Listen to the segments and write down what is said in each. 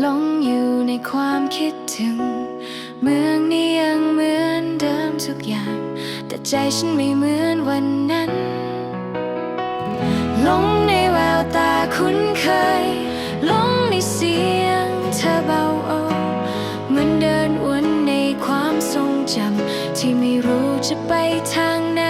หลงอยู่ในความคิดถึง เมืองนี้ยังเหมือนเดิมทุกอย่าง แต่ใจฉันไม่เหมือนวันนั้นหลงในแววตาคุ้นเคยหลงในเสียงเธอเบาโอเหมือนเดินวนในความทรงจำที่ไม่รู้จะไปทางไหน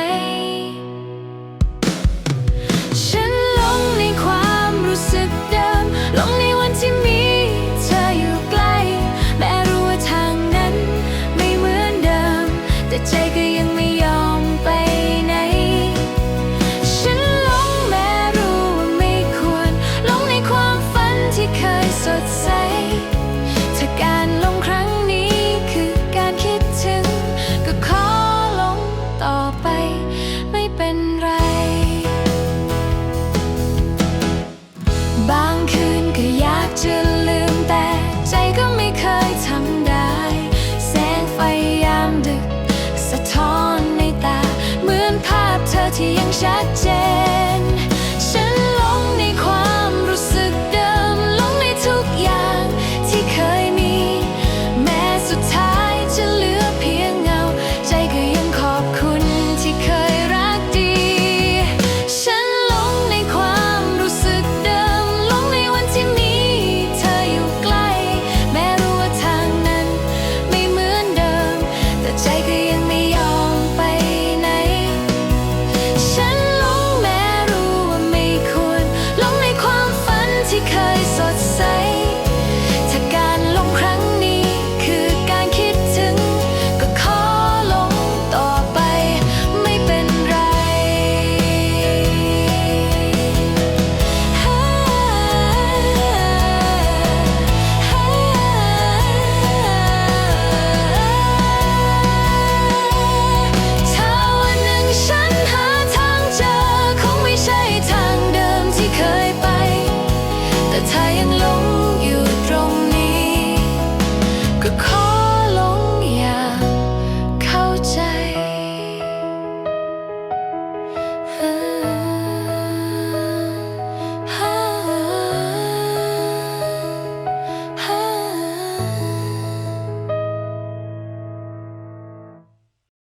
ที่ยังชัดเจน